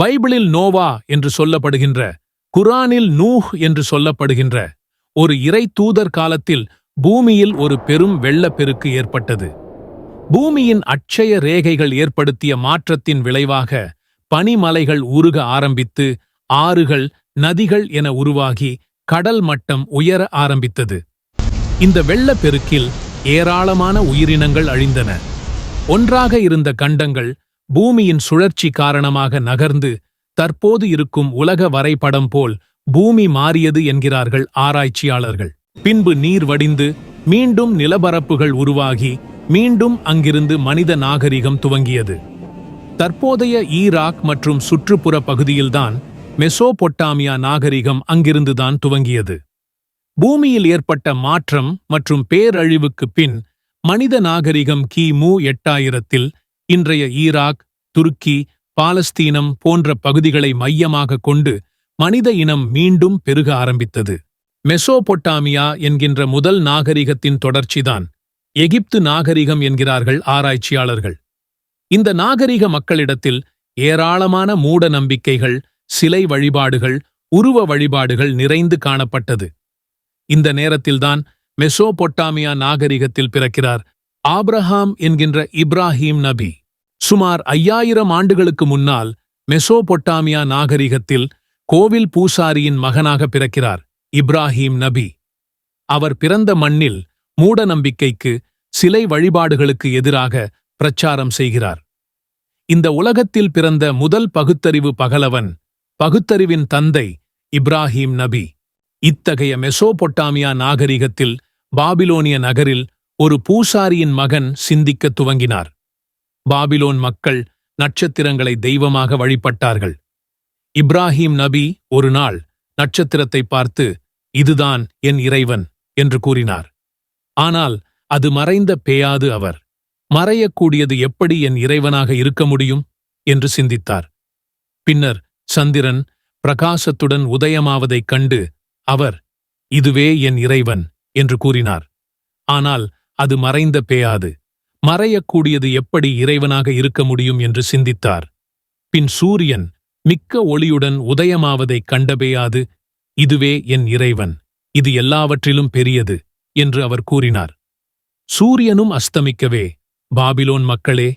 பைபிளில் நோவா என்று சொல்லப்படுகின்ற குரானில் நூஹ் என்று சொல்லப்படுகின்ற ஒரு இறை தூதர் காலத்தில் பூமியில் ஒரு பெரும் வெள்ளப்பெருக்கு ஏற்பட்டது. பூமியின் அட்சய ரேகைகள் ஏற்படுத்திய மாற்றத்தின் விளைவாக பனிமலைகள் உருக ஆரம்பித்து ஆறுகள் நதிகள் என உருவாகி கடல் மட்டம் உயர ஆரம்பித்தது. இந்த வெள்ளப்பெருக்கில் ஏராளமான உயிரினங்கள் அழிந்தன. ஒன்றாக இருந்த கண்டங்கள் பூமியின் சுழற்சி காரணமாக நகர்ந்து தற்போது இருக்கும் உலக வரைபடம் போல் பூமி மாறியது என்கிறார்கள் ஆராய்ச்சியாளர்கள். பின்பு நீர் வடிந்து மீண்டும் நிலப்பரப்புகள் உருவாகி மீண்டும் அங்கிருந்து மனித நாகரிகம் துவங்கியது. தற்போதைய ஈராக் மற்றும் சுற்றுப்புற பகுதியில்தான் மெசோபொட்டாமியா நாகரிகம் அங்கிருந்துதான் துவங்கியது. பூமியில் ஏற்பட்ட மாற்றம் மற்றும் பேரழிவுக்குப் பின் மனித நாகரிகம் கிமு எட்டாயிரத்தில் இன்றைய ஈராக் துருக்கி பாலஸ்தீனம் போன்ற பகுதிகளை மையமாக கொண்டு மனித இனம் மீண்டும் பெருக ஆரம்பித்தது. மெசோபொட்டாமியா என்கின்ற முதல் நாகரிகத்தின் தொடர்ச்சிதான் எகிப்து நாகரிகம் என்கிறார்கள் ஆராய்ச்சியாளர்கள். இந்த நாகரிக மக்களிடத்தில் ஏராளமான மூட நம்பிக்கைகள் சிலை வழிபாடுகள் உருவ வழிபாடுகள் நிறைந்து காணப்பட்டது. இந்த நேரத்தில்தான் மெசோபொட்டாமியா நாகரிகத்தில் பிறக்கிறார் ஆப்ரஹாம் என்கின்ற இப்ராஹீம் நபி. சுமார் ஐயாயிரம் ஆண்டுகளுக்கு முன்னால் மெசோபொட்டாமியா நாகரிகத்தில் கோவில் பூசாரியின் மகனாக பிறக்கிறார் இப்ராஹீம் நபி. அவர் பிறந்த மண்ணில் மூட நம்பிக்கைக்கு சிலை வழிபாடுகளுக்கு எதிராக பிரச்சாரம் செய்கிறார். இந்த உலகத்தில் பிறந்த முதல் பகுத்தறிவு பகலவன் பகுத்தறிவின் தந்தை இப்ராஹீம் நபி. இத்தகைய மெசோபொட்டாமியா நாகரிகத்தில் பாபிலோனிய நகரில் ஒரு பூசாரியின் மகன் சிந்திக்கத் துவங்கினார். பாபிலோன் மக்கள் நட்சத்திரங்களை தெய்வமாக வழிபட்டார்கள். இப்ராஹீம் நபி ஒரு நாள் நட்சத்திரத்தை பார்த்து இதுதான் என் இறைவன் என்று கூறினார். ஆனால் அது மறைந்த பேயாது அவர் மறையக்கூடியது எப்படி என் இறைவனாக இருக்க முடியும்? என்று சிந்தித்தார். பின்னர் சந்திரன் பிரகாசத்துடன் உதயமாவதைக் கண்டு அவர் இதுவே என் இறைவன் என்று கூறினார். ஆனால் அது மறைந்த பேயாது. மறையக்கூடியது எப்படி இறைவனாக இருக்க முடியும் என்று சிந்தித்தார். பின் சூரியன் மிக்க ஒளியுடன் உதயமாவதைக் கண்டபேயாது இதுவே என் இறைவன் இது எல்லாவற்றிலும் பெரியது என்று அவர் கூறினார். சூரியனும் அஸ்தமிக்கவே பாபிலோன் மக்களே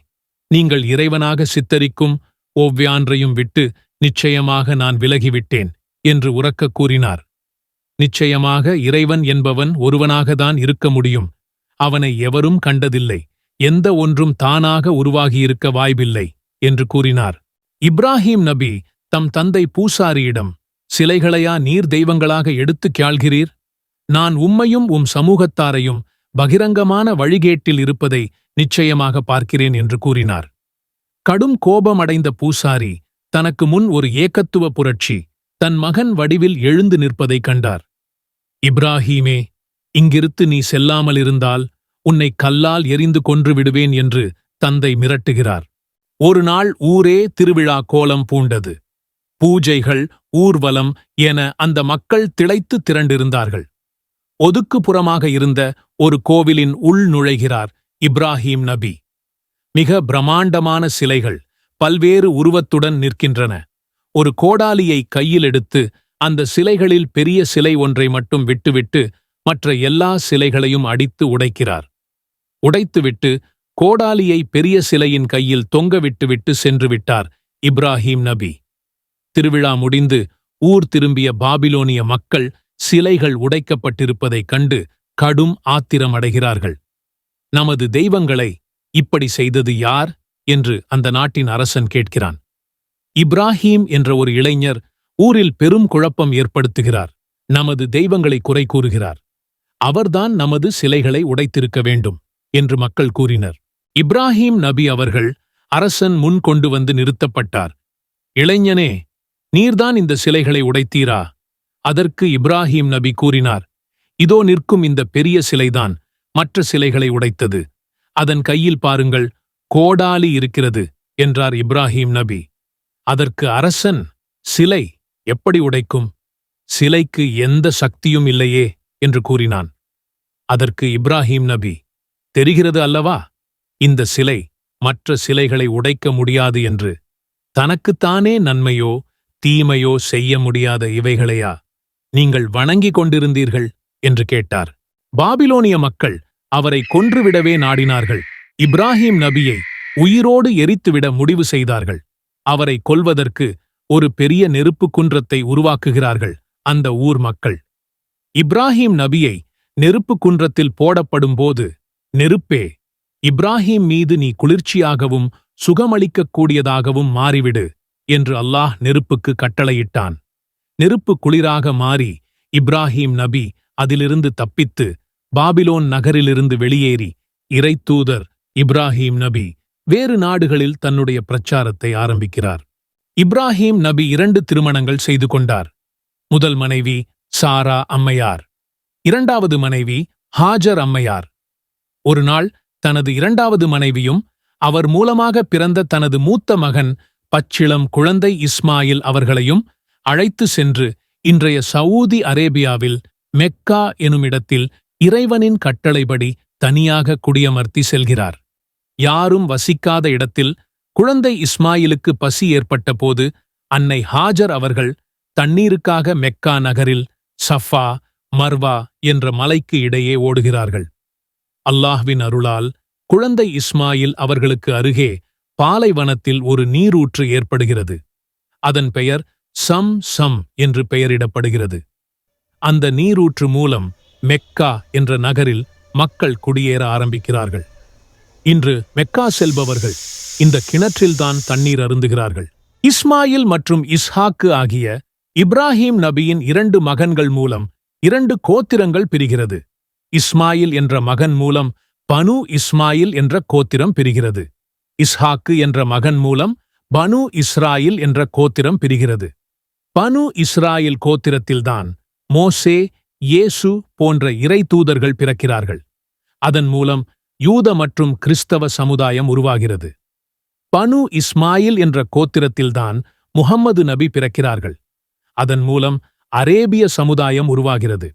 நீங்கள் இறைவனாக சித்தரிக்கும் ஒவ்வியான்றையும் விட்டு நிச்சயமாக நான் விலகிவிட்டேன் என்று உறக்கக் கூறினார். நிச்சயமாக இறைவன் என்பவன் ஒருவனாகத்தான் இருக்க முடியும் அவனை எவரும் கண்டதில்லை. எந்த ஒன்றும் தானாக உருவாகியிருக்க வாய்ப்பில்லை என்று கூறினார். இப்ராஹீம் நபி தம் தந்தை பூசாரியிடம் சிலைகளையா நீர் தெய்வங்களாக எடுத்துக் கேள்கிறீர் நான் உம்மையும் உம் சமூகத்தாரையும் பகிரங்கமான வழிகேட்டில் இருப்பதை நிச்சயமாக பார்க்கிறேன் என்று கூறினார். கடும் கோபமடைந்த பூசாரி தனக்கு முன் ஒரு ஏக்கத்துவ புரட்சி தன் மகன் வடிவில் எழுந்து நிற்பதைக் கண்டார். இப்ராஹீமே இங்கிருத்து நீ செல்லாமலிருந்தால் உன்னை கல்லால் எரிந்து கொன்று விடுவேன் என்று தந்தை மிரட்டுகிறார். ஒரு நாள் ஊரே திருவிழா கோலம் பூண்டது. பூஜைகள் ஊர்வலம் என அந்த மக்கள் திளைத்து திரண்டிருந்தார்கள். ஒதுக்குப்புறமாக இருந்த ஒரு கோவிலின் உள் நுழைகிறார் இப்ராஹீம் நபி. மிக பிரமாண்டமான சிலைகள் பல்வேறு உருவத்துடன் நிற்கின்றன. ஒரு கோடாலியை கையில் எடுத்து அந்த சிலைகளில் பெரிய சிலை ஒன்றை மட்டும் விட்டுவிட்டு மற்ற எல்லா சிலைகளையும் அடித்து உடைக்கிறார். உடைத்துவிட்டு கோடாலியை பெரிய சிலையின் கையில் தொங்க விட்டுவிட்டு சென்று விட்டார் இப்ராஹிம் நபி. திருவிழா முடிந்து ஊர் திரும்பிய பாபிலோனிய மக்கள் சிலைகள் உடைக்கப்பட்டிருப்பதைக் கண்டு கடும் ஆத்திரமடைகிறார்கள். நமது தெய்வங்களை இப்படி செய்தது யார்? என்று அந்த நாட்டின் அரசன் கேட்கிறான். இப்ராஹீம் என்ற ஒரு இளைஞர் ஊரில் பெரும் குழப்பம் ஏற்படுத்துகிறார். நமது தெய்வங்களை குறை கூறுகிறார். அவர்தான் நமது சிலைகளை உடைத்திருக்க வேண்டும். என்று மக்கள் கூறினர். இப்ராஹிம் நபி அவர்கள் அரசன் முன் கொண்டு வந்து நிறுத்தப்பட்டார். இளைஞனே நீர்தான் இந்த சிலைகளை உடைத்தீரா? அதற்கு இப்ராஹிம் நபி கூறினார் இதோ நிற்கும் இந்த பெரிய சிலைதான் மற்ற சிலைகளை உடைத்தது. அதன் கையில் பாருங்கள் கோடாலி இருக்கிறது என்றார் இப்ராஹிம் நபி. அதற்கு அரசன் சிலை எப்படி உடைக்கும்? சிலைக்கு எந்த சக்தியும் இல்லையே என்று கூறினான். அதற்கு இப்ராஹீம் நபி தெரிகிறது அல்லவா? இந்த சிலை மற்ற சிலைகளை உடைக்க முடியாது என்று. தனக்குத்தானே நன்மையோ தீமையோ செய்ய முடியாத இவைகளையா? நீங்கள் வணங்கிக் கொண்டிருந்தீர்கள் என்று கேட்டார். பாபிலோனிய மக்கள் அவரை கொன்றுவிடவே நாடினார்கள். இப்ராஹிம் நபியை உயிரோடு எரித்துவிட முடிவு செய்தார்கள். அவரை கொல்வதற்கு ஒரு பெரிய நெருப்பு குன்றத்தை உருவாக்குகிறார்கள் அந்த ஊர் மக்கள். இப்ராஹிம் நபியை நெருப்பு குன்றத்தில் போடப்படும்போது நெருப்பே இப்ராஹிம் மீது நீ குளிர்ச்சியாகவும் சுகமளிக்கக்கூடியதாகவும் மாறிவிடு என்று அல்லாஹ் நெருப்புக்கு கட்டளையிட்டான். நெருப்பு குளிராக மாறி இப்ராஹிம் நபி அதிலிருந்து தப்பித்து பாபிலோன் நகரிலிருந்து வெளியேறி இறைத்தூதர் இப்ராஹிம் நபி வேறு நாடுகளில் தன்னுடைய பிரச்சாரத்தை ஆரம்பிக்கிறார். இப்ராஹிம் நபி இரண்டு திருமணங்கள் செய்து கொண்டார். முதல் மனைவி சாரா அம்மையார் இரண்டாவது மனைவி ஹாஜர் அம்மையார் ஒரு நாள் தனது இரண்டாவது மனைவியும் அவர் மூலமாக பிறந்த தனது மூத்த மகன் பச்சிளம் குழந்தை இஸ்மாயில் அவர்களையும் அழைத்து சென்று இன்றைய சவூதி அரேபியாவில் மெக்கா எனுமிடத்தில் இறைவனின் கட்டளைப்படி தனியாக குடியமர்த்தி செல்கிறார். யாரும் வசிக்காத இடத்தில் குழந்தை இஸ்மாயிலுக்கு பசி ஏற்பட்டபோது அன்னை ஹாஜர் அவர்கள் தண்ணீருக்காக மெக்கா நகரில் சஃபா மர்வா என்ற மலைக்கு இடையே ஓடுகிறார்கள். அல்லாஹ்வின் அருளால் குழந்தை இஸ்மாயில் அவர்களுக்கு அருகே பாலைவனத்தில் ஒரு நீரூற்று ஏற்படுகிறது. அதன் பெயர் சம் சம் என்று பெயரிடப்படுகிறது. அந்த நீரூற்று மூலம் மெக்கா என்ற நகரில் மக்கள் குடியேற ஆரம்பிக்கிறார்கள். இன்று மெக்கா செல்பவர்கள் இந்த கிணற்றில்தான் தண்ணீர் அருந்துகிறார்கள். இஸ்மாயில் மற்றும் இஸ்ஹாக்கு ஆகிய இப்ராஹிம் நபியின் இரண்டு மகன்கள் மூலம் இரண்டு கோத்திரங்கள் பிரிகிறது. இஸ்மாயில் என்ற மகன் மூலம் பனு இஸ்மாயில் என்ற கோத்திரம் பிரிகிறது. இஸ்ஹாக்கு என்ற மகன் மூலம் பனு இஸ்ராயில் என்ற கோத்திரம் பிரிகிறது. பனு இஸ்ராயில் கோத்திரத்தில்தான் மோசே இயேசு போன்ற இறை தூதர்கள் பிறக்கிறார்கள். அதன் மூலம் யூத மற்றும் கிறிஸ்தவ சமுதாயம் உருவாகிறது. பனு இஸ்மாயில் என்ற கோத்திரத்தில்தான் முஹம்மது நபி பிறக்கிறார்கள். அதன் மூலம் அரேபிய சமுதாயம் உருவாகிறது.